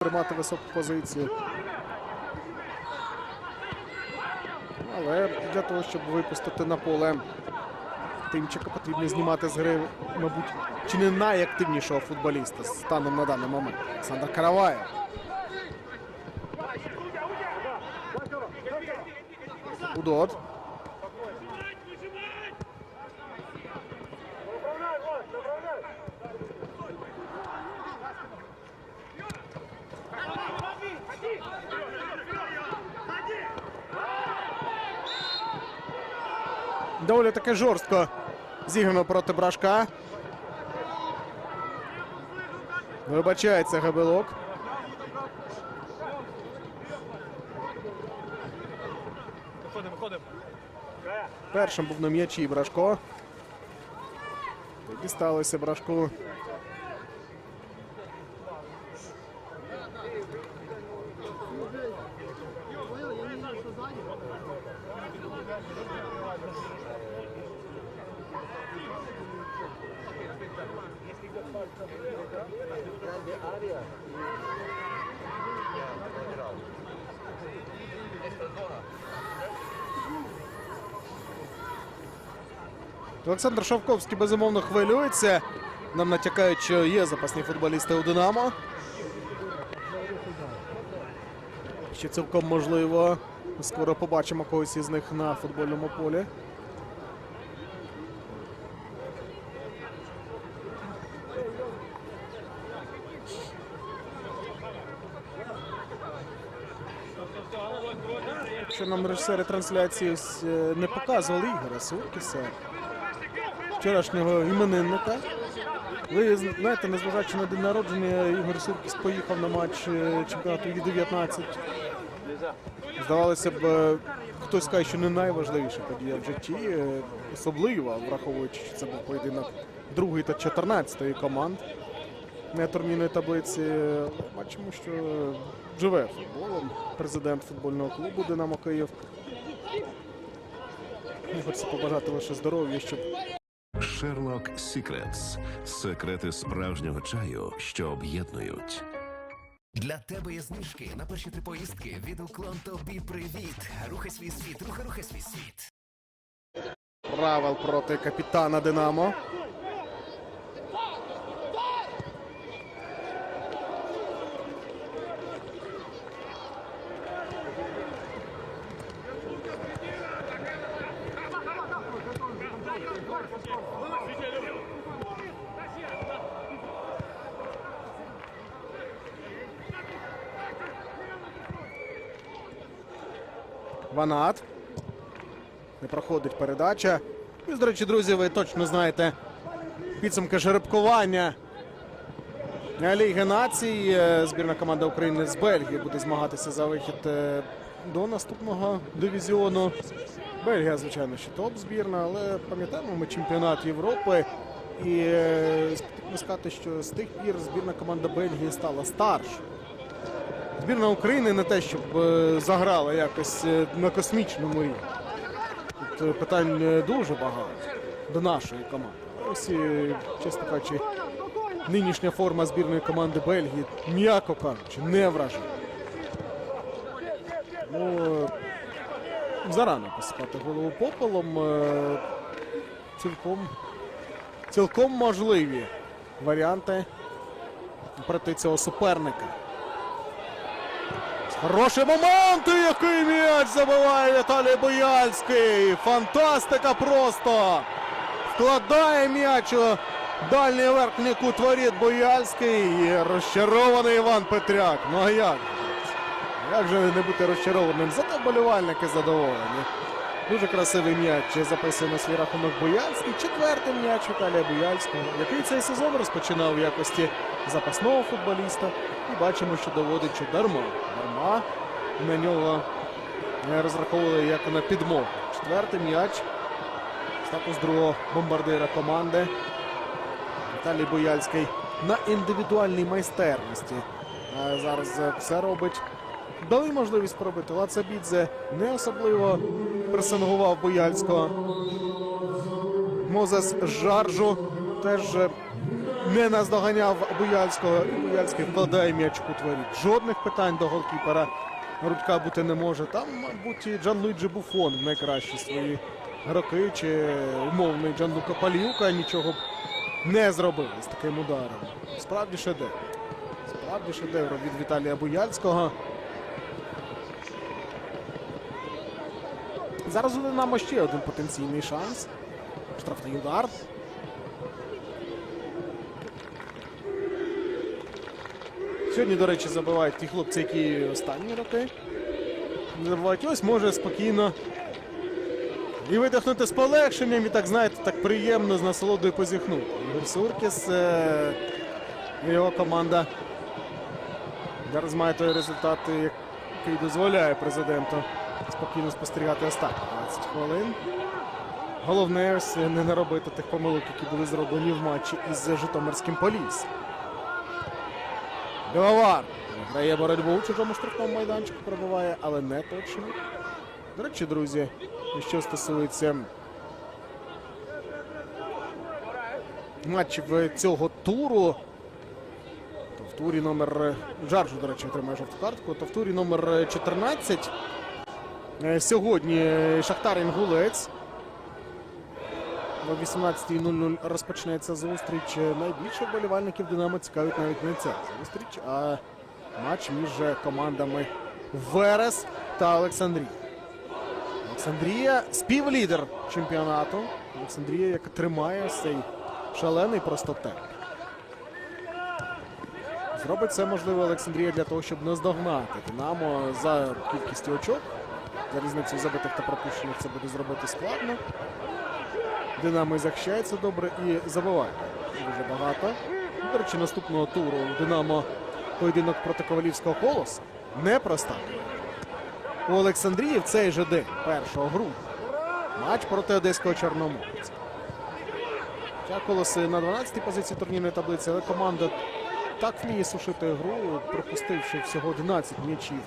тримати високу позицію. Але для того, щоб випустити на поле Тимчика, потрібно знімати з гри, мабуть, чи не найактивнішого футболіста станом на даний момент. Олександр Караваєв. Удот. Доволі таки жорстко зіграно проти брашка. Вибачається Габелок. Виходимо, виходимо. Першим був на м'ячі Брашко. Дісталося Брашку. Олександр Шовковський безумовно хвилюється. Нам натякають, що є запасні футболісти у Динамо. Ще цілком можливо. Скоро побачимо когось із них на футбольному полі. Нам режисери трансляції е, не показували Ігоря Суркіса, вчорашнього іменинника. Ви знаєте, незважаючи на день народження, Ігор Суркіс поїхав на матч е, чемпіонату Ю-19. Здавалося б, е, хтось скаже, що не найважливіша подія в житті, особливо враховуючи, що це був поєдинок другої та 14-ї команд турнірної таблиці. Бачимо, що живе футболом президент футбольного клубу Динамо Київ. Мені Хочеться побажати лише здоров'я, щоб Sherlock Secrets – секрети справжнього чаю, що об'єднують. Для тебе є знижки на перші три поїздки від уклон тобі привіт. Рухай свій світ, рухай, рухай свій світ. правил проти капітана Динамо. Ванат. Не проходить передача. І, до речі, друзі, ви точно знаєте підсумки жеребкування Ліги націй. Е, Збірна команда України з Бельгії буде змагатися за вихід е, до наступного дивізіону. Бельгія, звичайно, ще топ-збірна, але пам'ятаємо ми чемпіонат Європи. І е, сказати, що з тих пір збірна команда Бельгії стала старшою. Збірна України не те, щоб е, заграла якось е, на космічному рівні. Тут е, питань дуже багато до нашої команди. Ось, чесно кажучи, нинішня форма збірної команди Бельгії, м'яко кажучи, не вражає. Ну, зарано посипати голову попелом. Цілком, цілком можливі варіанти проти цього суперника. Хороший момент, і який м'яч забиває Віталій Бояльський. Фантастика просто. Вкладає м'яч у дальній верхній кут воріт Бояльський. І розчарований Іван Петряк. Ну а як? Як же не бути розчарованим? Зате болівальники задоволені. Дуже красивий м'яч записує на свій рахунок Бояльський. Четвертий м'яч Віталія Бояльського, який цей сезон розпочинав в якості запасного футболіста. І бачимо, що доводить, що дарма. Дарма на нього не розраховували як на підмогу. Четвертий м'яч. Статус другого бомбардира команди. Віталій Бояльський на індивідуальній майстерності. Зараз е, все робить. Дали можливість пробити. Лацабідзе не особливо пресингував Бояльського. Мозес Жаржу теж не наздоганяв Буяльського. І Буяльський вкладає м'яч у творіт. Жодних питань до голкіпера Рудька бути не може. Там, мабуть, і Джан Луїджі Буфон найкращі свої роки, чи умовний Джанлука Паліюка нічого б не зробили з таким ударом. Справді шедевр. Справді шедевр від Віталія Буяльського. Зараз у Динамо ще один потенційний шанс. Штрафний удар. Сьогодні, до речі, забивають ті хлопці, які останні роки. Забувають. Ось може спокійно. І видихнути з полегшенням, і так, знаєте, так приємно з насолодою позіхнути. Ігор Суркіс е- його команда зараз має той результат, який дозволяє президенту спокійно спостерігати останні 20 хвилин. Головне ось не наробити тих помилок, які були зроблені в матчі із Житомирським Поліс. Біловар грає боротьбу у чужому штрафному майданчику, пробиває, але не точно. До речі, друзі, що стосується матчів цього туру, то в турі номер Жаржу, до речі, отримає жовту картку, то в турі номер 14 е, сьогодні Шахтар Інгулець. О 18.00 розпочнеться зустріч. Найбільше вболівальників Динамо цікавить навіть не ця зустріч, а матч між командами Верес та Олександрія. Олександрія співлідер чемпіонату. Олександрія, яка тримає цей шалений просто темп. Зробить це можливо Олександрія для того, щоб наздогнати Динамо за кількістю очок. За різницею забитих та пропущених це буде зробити складно. Динамо захищається добре і забиває дуже багато. До речі, наступного туру Динамо поєдинок проти Ковалівського колосу непроста. У Олександрії в цей же день, 1 грудня, матч проти Одеського Чорноморця. Хоча колоси на 12-й позиції турнірної таблиці, але команда так вміє сушити гру, пропустивши всього 11 м'ячів